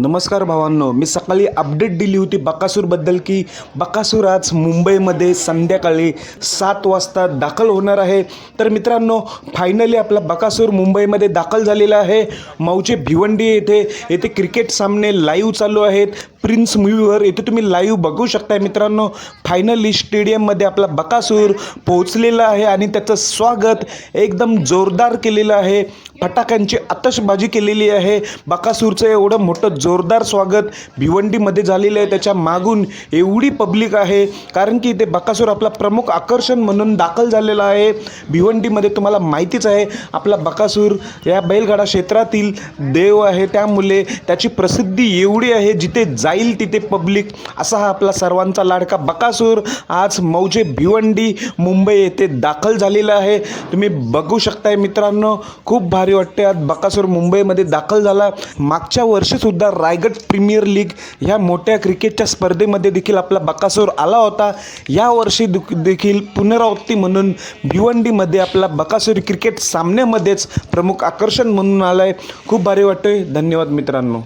नमस्कार भावांनो मी सकाळी अपडेट दिली होती बकासूरबद्दल की बकासूर आज मुंबईमध्ये संध्याकाळी सात वाजता दाखल होणार आहे. तर मित्रांनो फायनली आपला बकासूर मुंबईमध्ये दाखल झालेला आहे. माऊचे भिवंडी येथे येथे क्रिकेट सामने लाईव्ह चालू आहेत. प्रिन्स मूवीवर येथे तुम्ही लाईव्ह बघू शकताय मित्रांनो. फायनली स्टेडियममध्ये आपला बकासूर पोहोचलेला आहे आणि त्याचं स्वागत एकदम जोरदार केलेलं आहे. फटाक्यांची आतषबाजी केलेली आहे. बकासूरचं एवढं मोठं जोरदार स्वागत भिवंडीमध्ये झालेलं आहे. त्याच्या मागून एवढी पब्लिक आहे. कारण की इथे बकासूर आपला प्रमुख आकर्षण म्हणून दाखल झालेला आहे. भिवंडीमध्ये तुम्हाला माहितीच आहे आपला बकासूर या बैलगाडा क्षेत्रातील देव आहे. त्यामुळे त्याची प्रसिद्धी एवढी आहे जिथे जाईल तिथे पब्लिक. असा हा आपला सर्वांचा लाडका बकासूर. आज मौजे भिवंडी मुंबई येथे दाखल झालेला आहे. तुम्ही बघू शकताय मित्रांनो खूप भारी भारी वाटते आज बकासूर मुंबईमध्ये दाखल झाला. मागच्या वर्षीसुद्धा रायगड प्रीमियर लीग ह्या मोठ्या क्रिकेटच्या स्पर्धेमध्ये देखील आपला बकासूर आला होता. या वर्षी देखील पुनरावृत्ती म्हणून भिवंडीमध्ये आपला बकासूर क्रिकेट सामन्यामध्येच प्रमुख आकर्षण म्हणून आला आहे खूप भारी वाटतोय. धन्यवाद मित्रांनो.